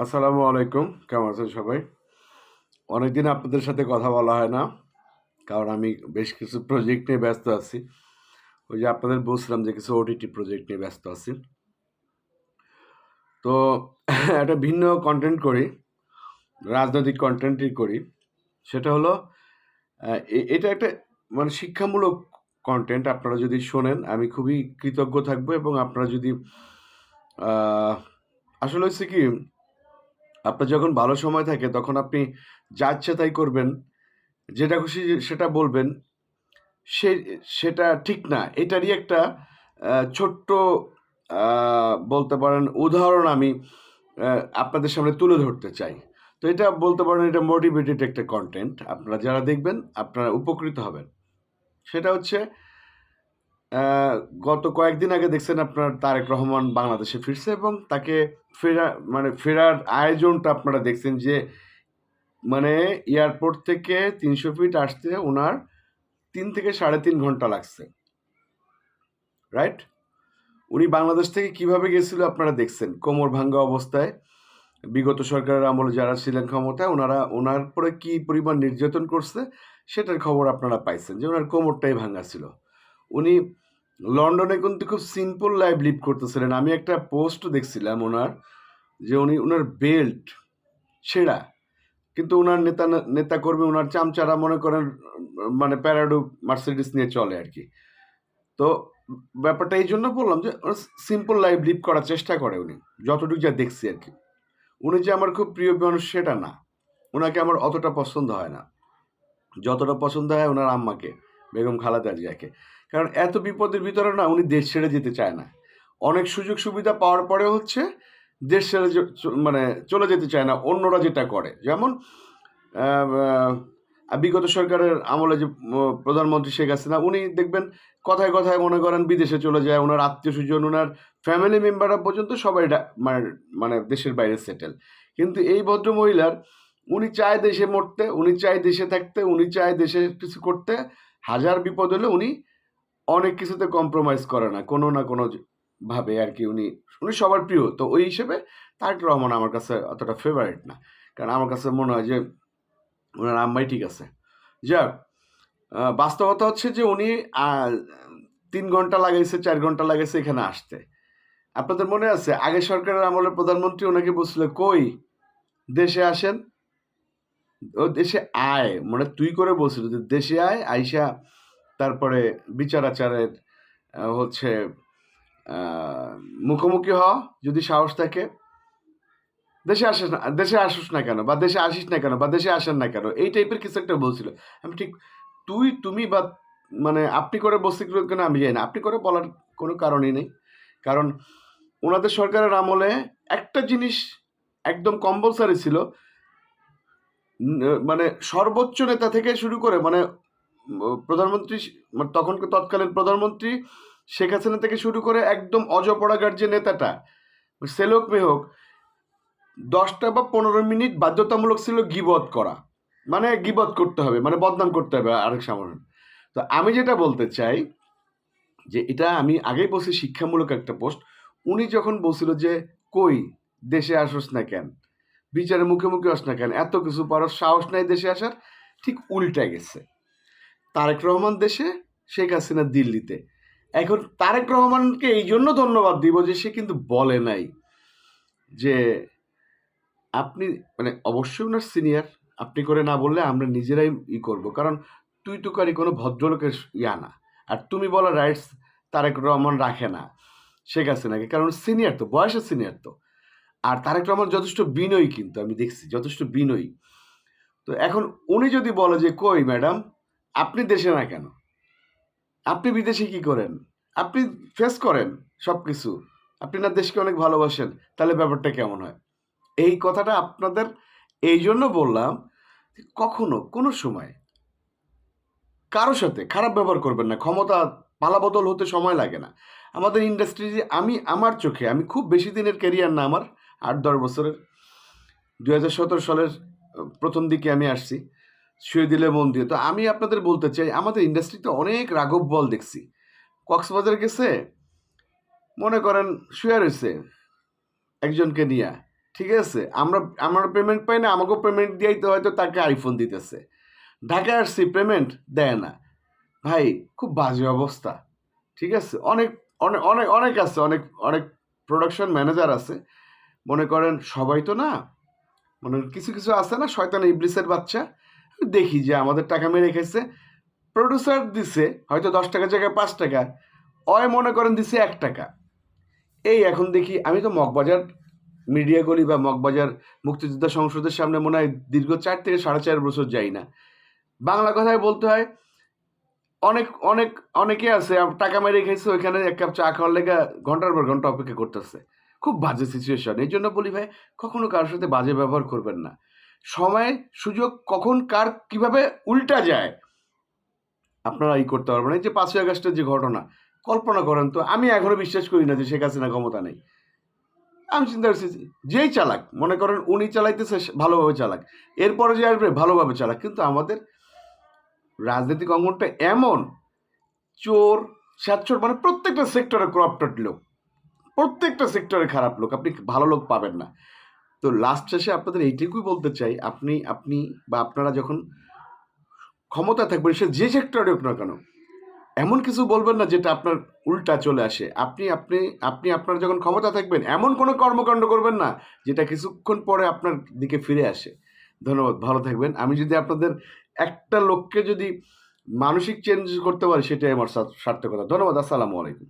আসসালামু আলাইকুম। কেমন আছেন সবাই? অনেকদিন আপনাদের সাথে কথা বলা হয় না, কারণ আমি বেশ কিছু প্রজেক্ট নিয়ে ব্যস্ত আছি। ওই যে আপনাদের বলছিলাম যে কিছু ওটিটি প্রজেক্ট নিয়ে ব্যস্ত আছি। তো একটা ভিন্ন কন্টেন্ট করি, রাজনৈতিক কন্টেন্টই করি। সেটা হলো এটা একটা মানে শিক্ষামূলক কন্টেন্ট আপনারা যদি শোনেন, আমি খুবই কৃতজ্ঞ থাকব এবং আপনারা যদি আসলে হচ্ছে কি আপনার যখন ভালো সময় থাকে, তখন আপনি যা ইচ্ছে তাই করবেন, যেটা খুশি সেটা বলবেন, সে, সেটা ঠিক না। এটারই একটা ছোট্ট বলতে পারেন উদাহরণ আমি আপনাদের সামনে তুলে ধরতে চাই। তো এটা বলতে পারেন এটা মোটিভেটেড একটা কন্টেন্ট আপনারা যারা দেখবেন, আপনারা উপকৃত হবেন। সেটা হচ্ছে গত কয়েকদিন আগে দেখছেন আপনার তারেক রহমান বাংলাদেশে ফিরছে এবং তাকে ফেরা মানে ফেরার আয়োজনটা আপনারা দেখছেন যে মানে এয়ারপোর্ট থেকে তিনশো ফিট আসতে ওনার তিন থেকে সাড়ে তিন ঘণ্টা লাগছে। রাইট উনি বাংলাদেশ থেকে কীভাবে গেছিল আপনারা দেখছেন? কোমর ভাঙ্গা অবস্থায়। বিগত সরকারের আমলে যারা ছিলেন ক্ষমতায়, ওনারা, ওনার পরে কি পরিমাণ নির্যাতন করছে, সেটার খবর আপনারা পাইছেন যে, ওনার কোমরটাই ভাঙ্গা ছিল। উনি লন্ডনে কিন্তু খুব সিম্পল লাইফ লিভ করতেছিলেন। আমি একটা পোস্ট দেখছিলাম ওনার, যে উনি ওনার বেল্ট ছেঁড়া কিন্তু ওনার নেতা, নেতাকর্মী ওনার চামচারা মনে করেন মানে প্যারাডু, মার্সিডিস নিয়ে চলে আর কি। তো ব্যাপারটা এই জন্য বললাম যে সিম্পল লাইফ লিভ করার চেষ্টা করে উনি, যতটুকু যা দেখছি আর কি। উনি যে আমার খুব প্রিয় মানুষ, সেটা না। ওনাকে আমার অতটা পছন্দ হয় না। যতটা পছন্দ হয় ওনার আম্মাকে। বেগম খালেদা জিয়াকে। কারণ এত বিপদের ভিতরে না উনি দেশ ছেড়ে যেতে চায় না। অনেক সুযোগ সুবিধা পাওয়ার পরে হচ্ছে দেশ ছেড়ে মানে চলে যেতে চায় না, অন্যরা যেটা করে। যেমন বিগত সরকারের আমলে যে প্রধানমন্ত্রী শেখ হাসিনা, উনি দেখবেন কথায় কথায় মনে করেন বিদেশে চলে যায়, ওনার আত্মীয় স্বজন, ওনার ফ্যামিলি মেম্বাররা পর্যন্ত সবাই মানে মানে দেশের বাইরে সেটেল কিন্তু এই ভদ্র মহিলার, উনি চায় দেশে মরতে, উনি চায় দেশে থাকতে, উনি চায় দেশে কিছু করতে হাজার বিপদ হলে উনি অনেক কিছুতে কম্প্রোমাইজ করে না, কোনো না কোনো ভাবে আর কি উনি উনি সবার প্রিয়। তো ওই হিসেবে তারেক রহমান আমার কাছে অতটা ফেভারিট না। কারণ আমার কাছে মনে হয় যে ওনার আম্মাই ঠিক আছে। যাক বাস্তবতা হচ্ছে যে উনি তিন ঘণ্টা লাগাইছে, চার ঘণ্টা লাগাইছে এখানে আসতে। আপনাদের মনে আছে, আগে সরকারের আমলে প্রধানমন্ত্রী ওনাকে বলছিল, কই, দেশে আসেন? ও দেশে আয় মানে তুই করে বলছিল যে দেশে আয়, আইসা তারপরে বিচার আচারের হচ্ছে মুখোমুখি হ, যদি সাহস থাকে। দেশে আসিস না, দেশে আসিস না কেন? বা দেশে আসিস না কেন? বা দেশে আসেন না কেন? এই টাইপের কিছু একটা বলছিল। আমি ঠিক, তুই, তুমি বা মানে আপনি করে বসতে কেন আমি জানি না। আপনি করে বলার কোনো কারণই নেই। কারণ ওনাদের সরকারের আমলে একটা জিনিস একদম কম্পালসারি ছিল মানে সর্বোচ্চ নেতা থেকে শুরু করে মানে প্রধানমন্ত্রী মানে তখন তৎকালীন প্রধানমন্ত্রী শেখ হাসিনা থেকে শুরু করে একদম অজপড়াগার যে নেতাটা, সেলোক মেহক দশটা বা পনেরো মিনিট বাধ্যতামূলক ছিল গিবত করা। মানে গিবত করতে হবে মানে বদনাম করতে হবে আরেক সামনে তো আমি যেটা বলতে চাই, যে এটা আমি আগেই বলছি, শিক্ষামূলক একটা পোস্ট। উনি যখন বলছিল যে, কই, দেশে আসোস না কেন? বিচারে মুখে মুখে আস না কেন, এত কিছু পারস সাহস নাই দেশে আসার, ঠিক উল্টা গেছে। তারেক রহমান দেশে, শেখ হাসিনা দিল্লিতে। এখন তারেক রহমানকে এই জন্য ধন্যবাদ দিব যে সে কিন্তু বলে নাই যে আপনি মানে অবশ্যই ওনার সিনিয়র, আপনি করে না বললে আমরা নিজেরাই ই করব। কারণ তুই তুকারি কোনো ভদ্রলোকের ইয়া না। আর তুমি বলা রাইটস তারেক রহমান রাখে না শেখ হাসিনাকে। কারণ সিনিয়র তো, বয়সের সিনিয়র তো। আর তারেক রহমান যথেষ্ট বিনয়ী কিন্তু, আমি দেখছি, যথেষ্ট বিনয়ী। তো এখন উনি যদি বলে যে, কই ম্যাডাম, আপনি দেশে না কেন? আপনি বিদেশে কি করেন? আপনি ফেস করেন সব কিছু আপনি না দেশকে অনেক ভালোবাসেন, তাহলে ব্যাপারটা কেমন হয়? এই কথাটা আপনাদের এই জন্য বললাম কখনো, কোনো সময় কারোর সাথে খারাপ ব্যবহার করবেন না, ক্ষমতা পালাবদল হতে সময় লাগে না। আমাদের ইন্ডাস্ট্রি আমি, আমার চোখে, আমি খুব বেশি দিনের ক্যারিয়ার না আমার আট, দশ বছরের। দু হাজার সতেরো সালের প্রথম দিকে আমি আসছি শুয়ে দিলে মন দিয়ে। তো আমি আপনাদের বলতে চাই, আমাদের ইন্ডাস্ট্রিতে অনেক রাঘব বল দেখছি। কক্সবাজার গেছে, মনে করেন শুয়ে রয়েছে একজনকে নিয়ে। ঠিক আছে, আমরা, আমার পেমেন্ট পাই না, আমাকেও পেমেন্ট দিয়েই তো হয়তো তাকে আইফোন দিতেছে। ঢাকায় আসছি পেমেন্ট দেয় না। ভাই, খুব বাজে অবস্থা। ঠিক আছে, অনেক অনেক অনেক অনেক আছে, অনেক অনেক প্রোডাকশন ম্যানেজার আছে। মনে করেন সবাই তো না, মনে কিছু কিছু আছে না, শয়তান ইবলিসের বাচ্চা, দেখি যে আমাদের টাকা মেরে খেয়েছে। প্রডিউসার দিছে, হয়তো দশ টাকা জায়গায় পাঁচ টাকা অয় মনে করেন দিছে এক টাকা। এই এখন দেখি, আমি তো মগবাজার মিডিয়া গলি বা মগবাজার মুক্তিযোদ্ধা সংসদের সামনে মনে হয় দীর্ঘ চার থেকে সাড়ে চার বছর যাই না। বাংলা কথায় বলতে হয়, অনেক অনেক, অনেকে আছে, টাকা মেরে খেয়েছে, ওইখানে এক কাপ চা খাওয়ার লেগে ঘণ্টার পর ঘণ্টা অপেক্ষা করতেছে। খুব বাজে সিচুয়েশন এই জন্য বলি ভাই, কখনো কারোর সাথে বাজে ব্যবহার করবেন না। সময় সুযোগ কখন কার কীভাবে উল্টা যায়, আপনারা ই করতে পারবেন। এই যে পাঁচই আগস্টের যে ঘটনা, কল্পনা করেন তো, আমি এখনও বিশ্বাস করি না যে শেখ হাসিনা ক্ষমতা নেই। আমি চিন্তা করছি যেই চালাক, মনে করেন উনি চালাইতেছে ভালোভাবে চালাক। এরপরে যে আসবে, ভালোভাবে চালাক। কিন্তু আমাদের রাজনৈতিক অঙ্গনটা এমন, চোর সাতচোর মানে প্রত্যেকটা সেক্টরে করাপ্টেড লোক। প্রত্যেকটা সেক্টরে খারাপ লোক, আপনি ভালো লোক পাবেন না। তো লাস্ট শেষে আপনাদের এইটুকুই বলতে চাই, আপনি আপনি বা আপনারা যখন ক্ষমতা থাকবেন, সে যে সেক্টরে হোক না কেন, এমন কিছু বলবেন না যেটা আপনার উল্টা চলে আসে। আপনি আপনি আপনি আপনার যখন ক্ষমতা থাকবেন, এমন কোনো কর্মকাণ্ড করবেন না যেটা কিছুক্ষণ পরে আপনার দিকে ফিরে আসে। ধন্যবাদ, ভালো থাকবেন। আমি যদি আপনাদের একটা লোককে যদি মানসিক চেঞ্জ করতে পারি, সেটাই আমার সার্থকতা। ধন্যবাদ, আসসালামু আলাইকুম।